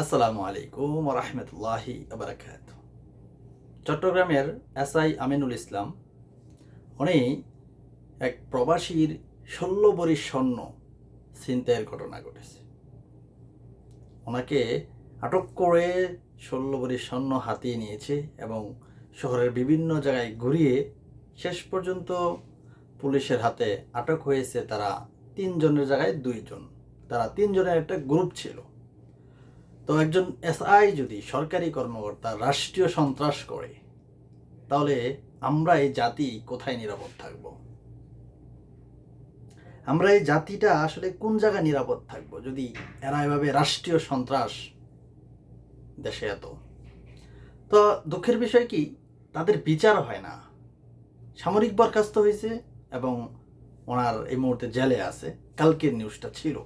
আসসালামু আলাইকুম রহমতুল্লাহি আবরাকাত চট্টগ্রামের এসআই আমিনুল ইসলাম, উনি এক প্রবাসীর ষোলো বড়ি স্বর্ণ ছিনতাইয়ের ঘটনা ঘটেছে। ওনাকে আটক করে ষোলো বড়ি স্বর্ণ হাতিয়ে নিয়েছে এবং শহরের বিভিন্ন জায়গায় ঘুরিয়ে শেষ পর্যন্ত পুলিশের হাতে আটক হয়েছে তারা তিনজনের জায়গায় দুইজন। তারা তিনজনের একটা গ্রুপ ছিল। তো একজন এসআই যদি সরকারি কর্মকর্তা রাষ্ট্রীয় সন্ত্রাস করে, তাহলে আমরা এই জাতি কোথায় নিরাপদ থাকব? আমরা এই জাতিটা আসলে কোন জায়গায় নিরাপদ থাকব যদি এরা এভাবে রাষ্ট্রীয় সন্ত্রাস দেশে এত? তো দুঃখের বিষয় কি, তাদের বিচার হয় না। সামরিক বরখাস্ত হয়েছে এবং ওনার এই মুহূর্তে জেলে আছে। কালকের নিউজটা ছিল।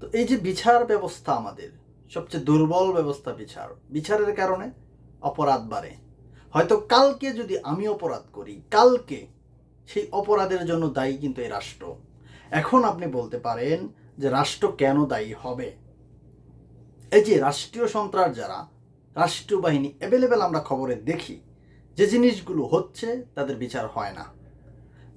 তো এই যে বিচার ব্যবস্থা আমাদের সবচেয়ে দুর্বল ব্যবস্থা বিচার। বিচারের কারণে অপরাধ বাড়ে। হয়তো কালকে যদি আমি অপরাধ করি, কালকে সেই অপরাধের জন্য দায়ী কিন্তু এই রাষ্ট্র। এখন আপনি বলতে পারেন যে রাষ্ট্র কেন দায়ী হবে? এই যে রাষ্ট্রীয় সন্ত্রাস যারা রাষ্ট্রীয় বাহিনী অ্যাভেলেবেল আমরা খবরে দেখি, যে জিনিসগুলো হচ্ছে তাদের বিচার হয় না।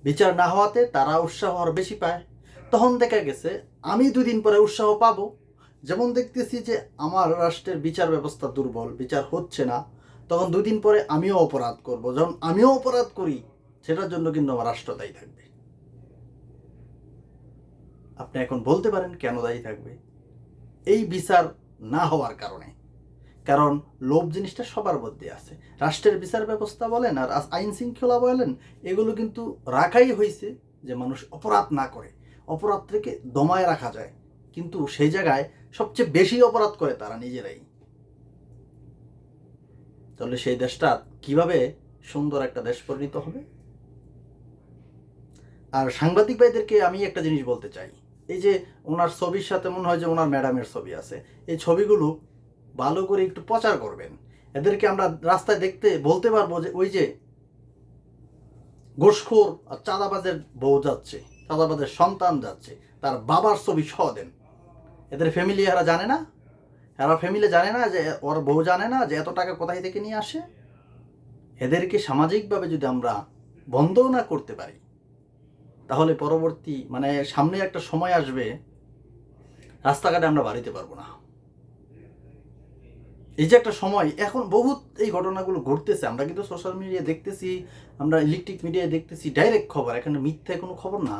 বিচার না হওয়াতে তারা উৎসাহ আরও বেশি পায়। তখন দেখা গেছে, আমি দুদিন পরে উৎসাহ পাবো। যেমন দেখতেছি যে আমার রাষ্ট্রের বিচার ব্যবস্থা দুর্বল, বিচার হচ্ছে না, তখন দুদিন পরে আমিও অপরাধ করব। যখন আমিও অপরাধ করি, সেটার জন্য কিন্তু আমার রাষ্ট্র দায়ী থাকবে। আপনি এখন বলতে পারেন কেন দায়ী থাকবে? এই বিচার না হওয়ার কারণে। কারণ লোভ জিনিসটা সবার মধ্যে আছে। রাষ্ট্রের বিচার ব্যবস্থা বলেন আর আইন শৃঙ্খলা বলেন, এগুলো কিন্তু রাখাই হয়েছে যে মানুষ অপরাধ না করে। অপরাধ থেকে দমায় রাখা যায়। কিন্তু সেই জায়গায় সবচেয়ে বেশি অপরাধ করে তারা নিজেরাই। তাহলে সেই দেশটা কীভাবে সুন্দর একটা দেশ পরিণত হবে? আর সাংবাদিক ভাইদেরকে আমি একটা জিনিস বলতে চাই। এই যে ওনার ছবির সাথে মনে হয় যে ওনার ম্যাডামের ছবি আছে। এই ছবিগুলো ভালো করে একটু প্রচার করবেন। এদেরকে আমরা রাস্তায় দেখতে, বলতে পারব যে ওই যে গোসখোর আর চাঁদাবাজের বউ যাচ্ছে, চাঁদাবাজের সন্তান যাচ্ছে, তার বাবার ছবি সহ দেন। এদের ফ্যামিলি এরা জানে না। এরা ফ্যামিলি জানে না যে ওর বউ জানে না যে এত টাকা কোথায় থেকে নিয়ে আসে। এদেরকে সামাজিকভাবে যদি আমরা বন্ধও না করতে পারি, তাহলে পরবর্তী মানে সামনে একটা সময় আসবে, রাস্তাঘাটে আমরা বাড়িতে পারব না। এই যে একটা সময়, এখন বহুত এই ঘটনাগুলো ঘটতেছে। আমরা কিন্তু সোশ্যাল মিডিয়ায় দেখতেছি, আমরা ইলেকট্রিক মিডিয়ায় দেখতেছি ডাইরেক্ট খবর। এখানে মিথ্যে কোনো খবর না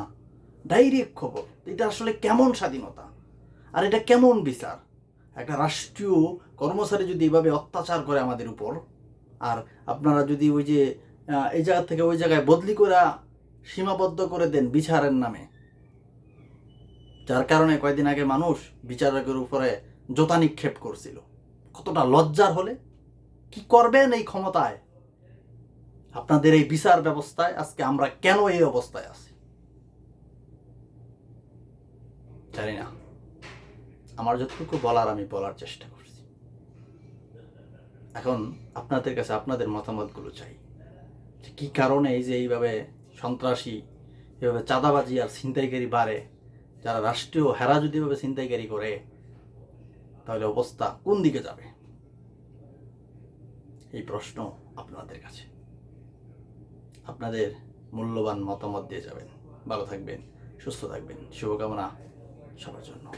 ডাইরেক্ট খবর। এটা আসলে কেমন স্বাধীনতা? আর এটা কেমন বিচার? একটা রাষ্ট্রীয় কর্মচারী যদি এভাবে অত্যাচার করে আমাদের উপর, আর আপনারা যদি ওই যে এই জায়গা থেকে ওই জায়গায় বদলি করে সীমাবদ্ধ করে দেন বিচারের নামে, যার কারণে কয়েকদিন আগে মানুষ বিচারকের উপরে জোতা নিক্ষেপ করছিল। কতটা লজ্জার হলে? কি করবেন এই ক্ষমতায়? আপনাদের এই বিচার ব্যবস্থায় আজকে আমরা কেন এই অবস্থায় আছি? জানি না। আমার যতটুকু বলার আমি বলার চেষ্টা করছি। এখন আপনাদের কাছে আপনাদের মতামতগুলো চাই। যে কি কারণে এই যে এইভাবে সন্ত্রাসী এভাবে চাঁদাবাজি আর ছিনতাইকারী বাড়ে, যারা রাষ্ট্রীয় হেরা যদি এভাবে ছিনতাইকারী করে, তাহলে অবস্থা কোন দিকে যাবে? এই প্রশ্ন আপনাদের কাছে। আপনাদের মূল্যবান মতামত দিয়ে যাবেন। ভালো থাকবেন, সুস্থ থাকবেন। শুভকামনা সবার জন্য।